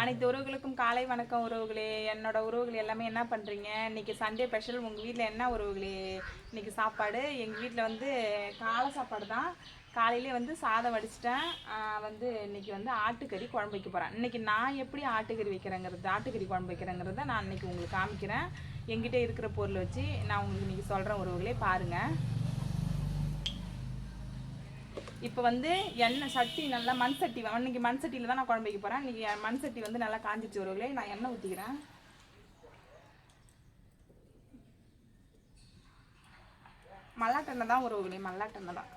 அனைத்து உறவுகளுக்கும் காலை வணக்கம் உறவுகளே. என்னோட உறவுகள் எல்லாமே என்ன பண்ணுறீங்க இன்னைக்கு சண்டே ஸ்பெஷல் உங்கள் வீட்டில் என்ன உறவுகளே? இன்னைக்கு சாப்பாடு. எங்கள் வீட்டில் வந்து காலை சாப்பாடு தான். காலையிலே வந்து சாதம் வடிச்சிட்டேன். வந்து இன்னைக்கு வந்து ஆட்டுக்கறி குழம்பு வைக்க போகிறேன் இன்னைக்கு நான் எப்படி ஆட்டுக்கறி வைக்கிறேங்கிறது ஆட்டுக்கறி குழம்பு வைக்கிறேங்கிறத நான் இன்றைக்கி உங்களுக்கு காமிக்கிறேன். எங்கிட்ட இருக்கிற பொருள் வச்சு நான் உங்களுக்கு இன்றைக்கி சொல்கிறேன் உறவுகளே பாருங்கள் இப்போ வந்து எண்ணெய் சட்டி நல்லா மண் சட்டி இன்னைக்கு மண் சட்டியில் தான் நான் குழம்பு வைக்க போகிறேன் இன்னைக்கு மண் சட்டி வந்து நல்லா காஞ்சிச்சு வரவங்களே நான் எண்ணெய் ஊற்றிக்கிறேன் மல்லாட்டெண்ணெய் தான் உறவுகளே மல்லாட்டெண்ணெய் தான்.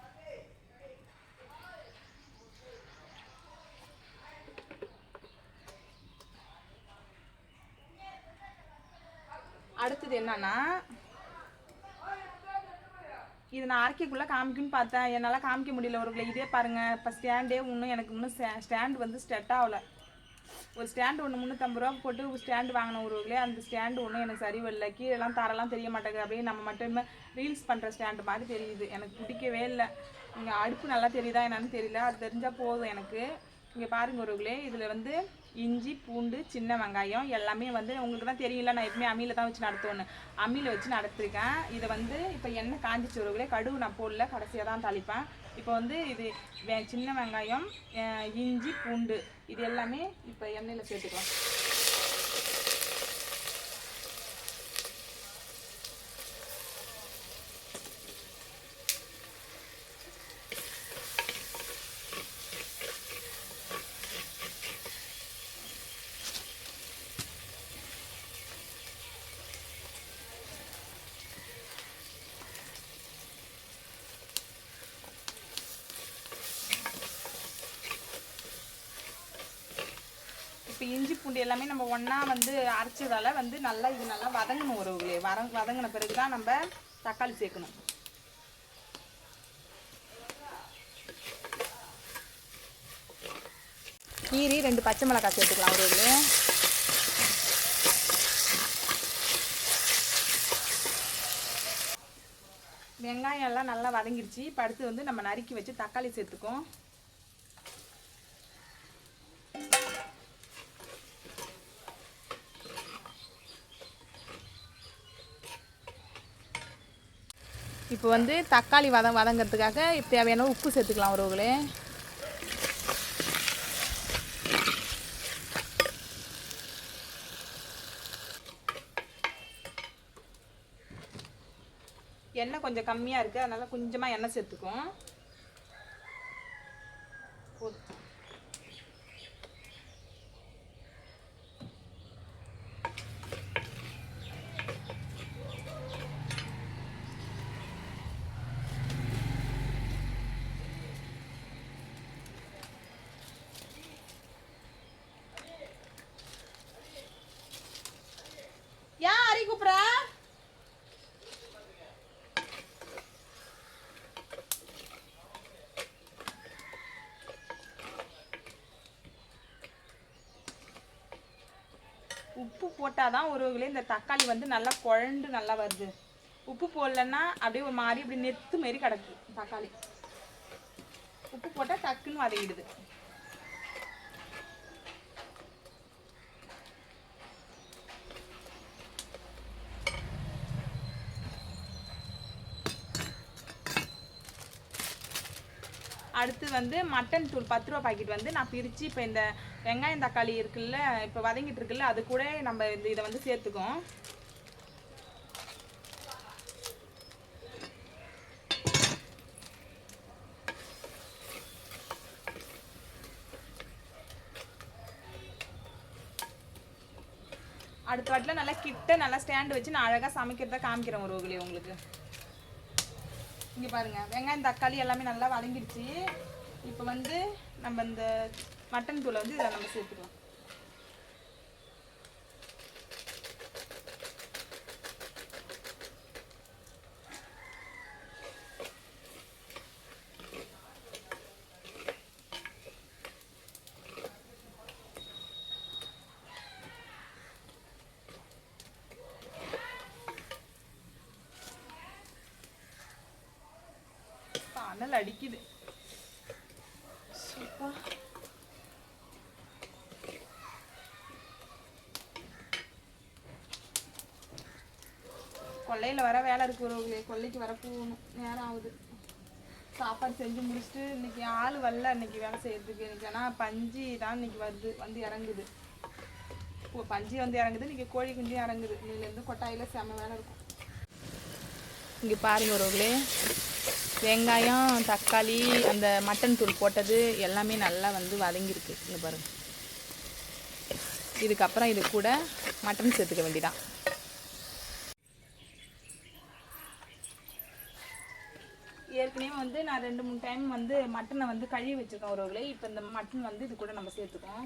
அடுத்தது என்னன்னா இது நான் அரைக்கக்குள்ளே காமிக்குன்னு பார்த்தேன். என்னால் காமிக்க முடியல. ஒருகளை இதே பாருங்கள் இப்போ ஸ்டாண்டே இன்னும் எனக்கு இன்னும் ஸ்டாண்ட் வந்து ஸ்டெட் ஆகல. ஒரு ஸ்டாண்டு ஒன்று முந்நூற்றம்பது ரூபா போட்டு ஒரு ஸ்டாண்டு வாங்கின ஒருவர்களே அந்த ஸ்டாண்டு ஒன்றும் எனக்கு சரி வரல. கீழெல்லாம் தரலாம் தெரிய மாட்டேங்குது. அப்படியே நம்ம மட்டுமே ரீல்ஸ் பண்ணுற ஸ்டாண்டு மாதிரி தெரியுது. எனக்கு பிடிக்கவே இல்லை. இங்கே அடுப்பு நல்லா தெரியுதா என்னன்னு தெரியல. அது தெரிஞ்சால் போதும் எனக்கு. இங்கே பாருங்க ஒருவர்களே இதில் வந்து இஞ்சி பூண்டு சின்ன வெங்காயம் எல்லாமே வந்து உங்களுக்கு தான் தெரியல நான் எப்பவுமே அம்மியில் தான் வச்சு நடத்துவேன்னு. அம்மியில் வச்சு நடத்திருக்கேன். இதை வந்து இப்போ எண்ணெய் காஞ்சிச்சு ஒருவர்களே கடுகு நான் போடல கடைசியாக தான் தாளிப்பேன். இப்போ வந்து இது வே- சின்ன வெங்காயம் இஞ்சி பூண்டு இது எல்லாமே இப்போ எண்ணெயில் சேர்த்துக்கலாம். இப்போ இஞ்சி பூண்டு எல்லாமே நம்ம ஒன்றா வந்து அரைச்சதால வந்து நல்லா இது நல்லா வதங்கணும் உறவுகளே வர வதங்கின பிறகு தான் நம்ம தக்காளி சேர்க்கணும். கீரி ரெண்டு பச்சை மிளகாய் சேர்த்துக்கலாம் உறவுகளே வெங்காயம் எல்லாம் நல்லா வதங்கிடுச்சு இப்போ அடுத்து வந்து நம்ம நறுக்கி வச்சு தக்காளி சேர்த்துக்கோம் இப்போ வந்து தக்காளி வத வதங்கிறதுக்காக தேவையான உப்பு சேர்த்துக்கலாம் உறவுகளே. எண்ணெய் கொஞ்சம் கம்மியாக இருக்குது அதனால் கொஞ்சமாக எண்ணெய் சேர்த்துக்கும் போதும். ஏன் அரி கூப்பிட்றா உப்பு போட்டால் தான் ஒருவர்களே இந்த தக்காளி வந்து நல்லா குழண்டு நல்லா வருது. உப்பு போடலன்னா அப்படியே ஒரு மாதிரி இப்படி நெத்து மாரி கிடக்கு தக்காளி. உப்பு போட்டால் டக்குன்னு வதையிடுது அடுத்து வந்து மட்டன் தூள் பத்து ரூபா பாக்கெட் வந்து நான் பிரித்து இப்போ இந்த வெங்காயம் தக்காளி இருக்குல்ல இப்போ வதங்கிட்டு இருக்குல்ல அது கூட நம்ம இந்த இதை வந்து சேர்த்துக்கோம் அடுத்த வாட்டில் நல்லா கிட்ட நல்லா ஸ்டாண்டு வச்சு நான் அழகாக சமைக்கிறத காமிக்கிறேன் ஒரு உங்களுக்கு. இங்கே பாருங்க வெங்காயம் தக்காளி எல்லாமே நல்லா வதங்கிடுச்சு. இப்போ வந்து நம்ம இந்த மட்டன் தூளை வந்து இதை நம்ம சேர்த்துக்கலாம். அனல் அடிக்குது. அப்பா கொள்ளையில் வர வேலை இருக்கு ஒருவங்களே கொள்ளைக்கு வர போகணும். நேரம் ஆகுது. சாப்பாடு செஞ்சு முடிச்சுட்டு இன்னைக்கு ஆள் வரல இன்னைக்கு வேலை செய்யறதுக்கு. எனக்கு ஆனால் பஞ்சு தான் இன்னைக்கு வருது வந்து இறங்குது. இப்போ பஞ்சு வந்து இறங்குது இன்றைக்கி கோழி குஞ்சும் இறங்குது. இன்னிலேருந்து கொட்டாயில் செம வேலை இருக்கும். இங்கே பாருங்க ஒருவங்களே வெங்காயம் தக்காளி அந்த மட்டன் தூள் போட்டது எல்லாமே நல்லா வந்து வதங்கியிருக்கு. இங்கே பாருங்கள் இதுக்கப்புறம் இது கூட மட்டன் சேர்த்துக்க வேண்டிதான். ஏற்கனவே வந்து நான் ரெண்டு மூணு டைம் வந்து மட்டனை வந்து கழுவி வச்சுருக்கேன் ஒருவர்களே இப்போ இந்த மட்டன் வந்து இது கூட நம்ம சேர்த்துக்கோம்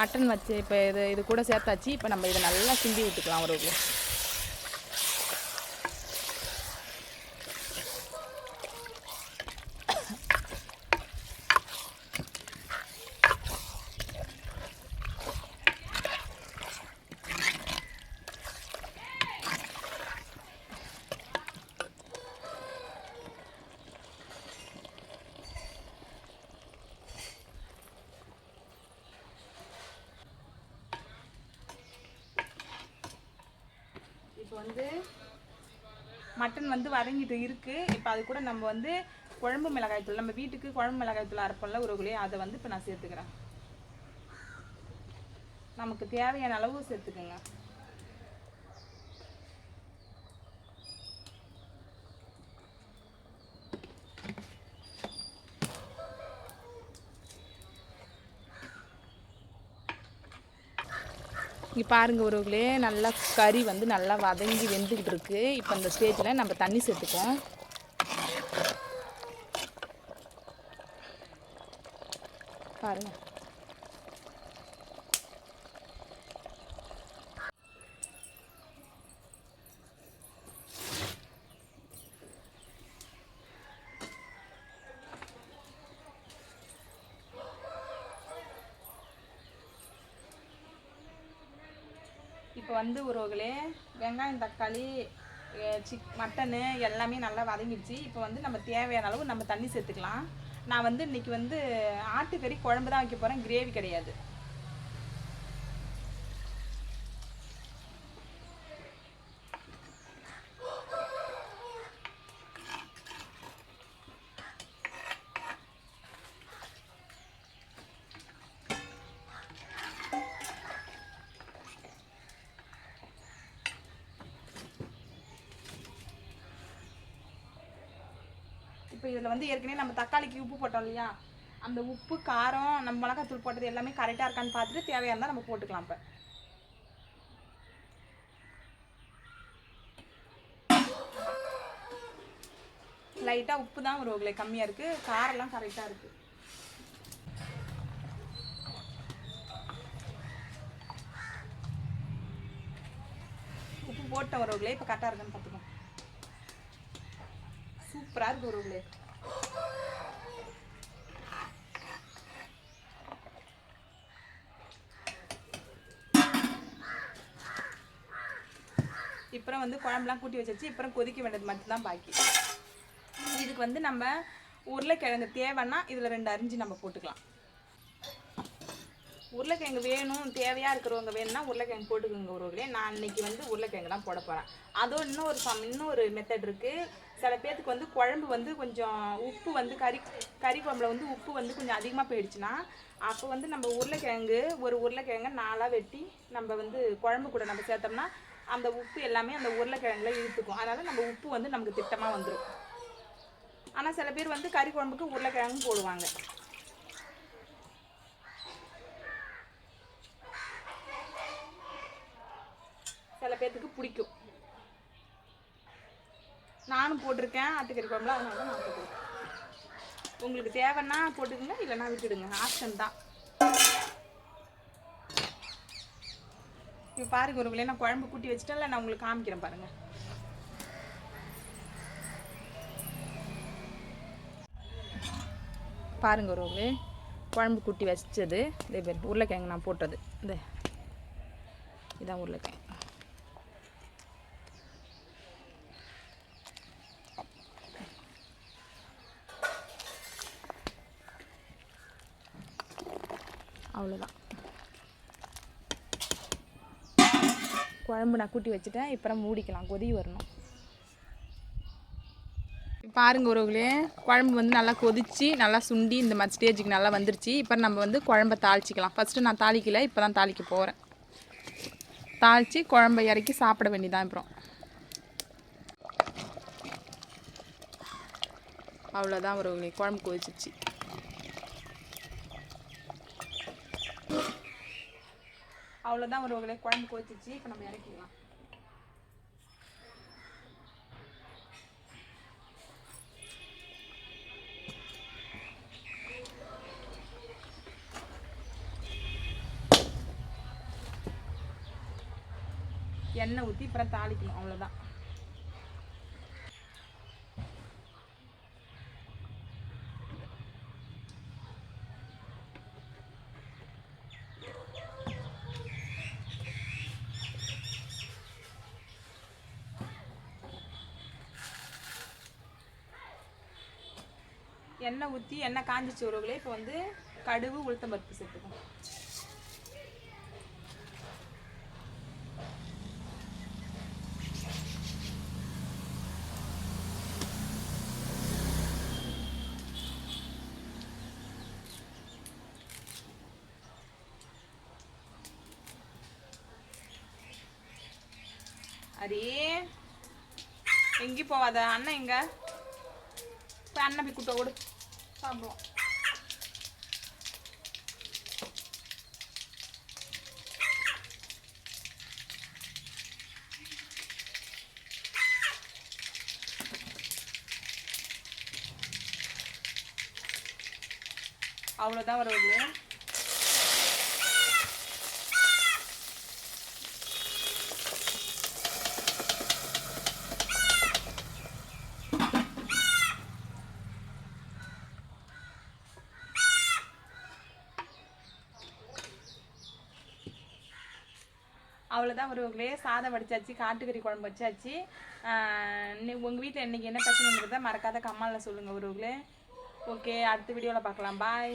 மட்டன் வச்சு இப்போ இது இது கூட சேர்த்தாச்சு. இப்போ நம்ம இதை நல்லா சிந்தி விட்டுக்கலாம் ஒரு வந்து மட்டன் வந்து வதங்கிட்டு இருக்கு. இப்போ அது கூட நம்ம வந்து குழம்பு மிளகாய் தூள் நம்ம வீட்டுக்கு குழம்பு மிளகாய் தூள் அரைப்போம்ல உறவுகளே அதை வந்து இப்போ நான் சேர்த்துக்கிறேன். நமக்கு தேவையான அளவு சேர்த்துக்கோங்க. பாருங்கள் பாருங்க உறவுகளே நல்லா கறி வந்து நல்லா வதங்கி வெந்துக்கிட்டு இருக்கு இப்போ இந்த ஸ்டேஜில் நம்ம தண்ணி சேர்த்துப்போம் பாருங்கள் வந்து உறவுகளே வெங்காயம் தக்காளி சிக் மட்டனு எல்லாமே நல்லா வதங்கிடுச்சு. இப்போ வந்து நம்ம தேவையான அளவு நம்ம தண்ணி சேர்த்துக்கலாம். நான் வந்து இன்றைக்கி வந்து ஆட்டுக்கறி குழம்பு தான் வைக்க போகிறேன் கிரேவி கிடையாது. இப்போ இதில் வந்து ஏற்கனவே நம்ம தக்காளிக்கு உப்பு போட்டோம் இல்லையா? அந்த உப்பு காரம் நம்ம மிளகாத்தூள் போட்டது எல்லாமே கரெக்டாக இருக்கான்னு பார்த்துட்டு தேவையாக இருந்தால் நம்ம போட்டுக்கலாம் இப்போ. லைட்டாக உப்பு தான் ஒரு கம்மியாக இருக்குது காரெல்லாம் கரெக்டாக இருக்குது உப்பு போட்ட உறவுகளே இப்போ கரெக்டாக இருக்குன்னு பார்த்து சூப்பராக இருக்கு உறவுகளே இப்புறம் வந்து குழம்புலாம் கூட்டி வச்சிருச்சு இப்புறம் கொதிக்க வேண்டியது மட்டும்தான் பாக்கி. இதுக்கு வந்து நம்ம உருளைக்கிழங்கு தேவைன்னா இதில் ரெண்டு அரிஞ்சு நம்ம போட்டுக்கலாம். உருளைக்கிழங்கு வேணும் தேவையாக இருக்கிறவங்க வேணும்னா உருளைக்கிழங்கு போட்டுக்கோங்க ஒருவர்களே நான் இன்னைக்கு வந்து உருளைக்கிழங்கு தான் போட போகிறேன் அதுவும் இன்னும் ஒரு சம் இன்னும் ஒரு மெத்தட் இருக்குது சில பேர்த்துக்கு வந்து குழம்பு வந்து கொஞ்சம் உப்பு வந்து கறி கறி குழம்புல வந்து உப்பு வந்து கொஞ்சம் அதிகமாக போயிடுச்சுன்னா அப்போ வந்து நம்ம உருளைக்கிழங்கு ஒரு உருளைக்கிழங்கு நாலாக வெட்டி நம்ம வந்து குழம்பு கூட நம்ம சேர்த்தோம்னா அந்த உப்பு எல்லாமே அந்த உருளைக்கிழங்குல இழுத்துக்கும். அதனால் நம்ம உப்பு வந்து நமக்கு திட்டமாக வந்துடும் ஆனால் சில பேர் வந்து கறி குழம்புக்கு உருளைக்கிழங்கு போடுவாங்க. சில பேர்த்துக்கு பிடிக்கும். நானும் போட்டிருக்கேன். ஆட்டுக்கறி குழம்புல அதனால தான் நான் போட்டிருக்கேன் உங்களுக்கு தேவைன்னா போட்டுக்குங்க இல்லைன்னா விட்டுடுங்க. ஆப்ஷன் தான். இப்போ பாருங்க ஒரு நான் குழம்பு கூட்டி இல்லை நான் உங்களுக்கு காமிக்கிறேன் பாருங்க. பாருங்க ஒரு குழம்பு கூட்டி வச்சது. இதே பேர் உருளைக்கிழங்கு நான் போட்டது. இந்த இதான் உருளைக்கிழங்கு. அவ்வளோதான் குழம்பு நான் கூட்டி வச்சுட்டேன் இப்போ மூடிக்கலாம். கொதி வரணும். பாருங்க உறவுகளே குழம்பு வந்து நல்லா கொதிச்சு நல்லா சுண்டி இந்த மாதிரி ஸ்டேஜுக்கு நல்லா வந்துருச்சு. இப்போ நம்ம வந்து குழம்ப தாளிச்சிக்கலாம். ஃபஸ்ட்டு நான் தாளிக்கல இப்போ தான் தாளிக்க போகிறேன் தாளித்து குழம்ப இறக்கி சாப்பிட வேண்டியதான் அப்புறம் அவ்வளோதான் உறவுகளே குழம்பு கொதிச்சிச்சு. அவ்வளோதான் உறவுகளே குழம்பு கொதிச்சிருச்சு. இப்போ நம்ம இறக்கிக்கலாம் எண்ணெய் ஊற்றி அப்புறம் தாளிக்கணும். அவ்வளோதான் எண்ணெய் ஊற்றி எண்ணெய் காஞ்சிச்சு உறவுகளே இப்போ வந்து கடுகு உளுத்தம் பருப்பு சேர்த்துக்கும் அரே எங்கேயும் போவாத அண்ணன் எங்க? போய் அண்ணன் போய் கூட்ட ஓடு சாப்பிடுவோம் அவ்வளோதான் வருவது அவ்வளோதான் உறவுகளே சாதம் வடிச்சாச்சு காட்டுக்கறி குழம்பு வச்சாச்சு. உங்கள் வீட்டில் இன்றைக்கி என்ன பிரச்சனைங்கிறத மறக்காத கம்மாவில் சொல்லுங்கள் உறவுகளே ஓகே அடுத்த வீடியோவில் பார்க்கலாம். பாய்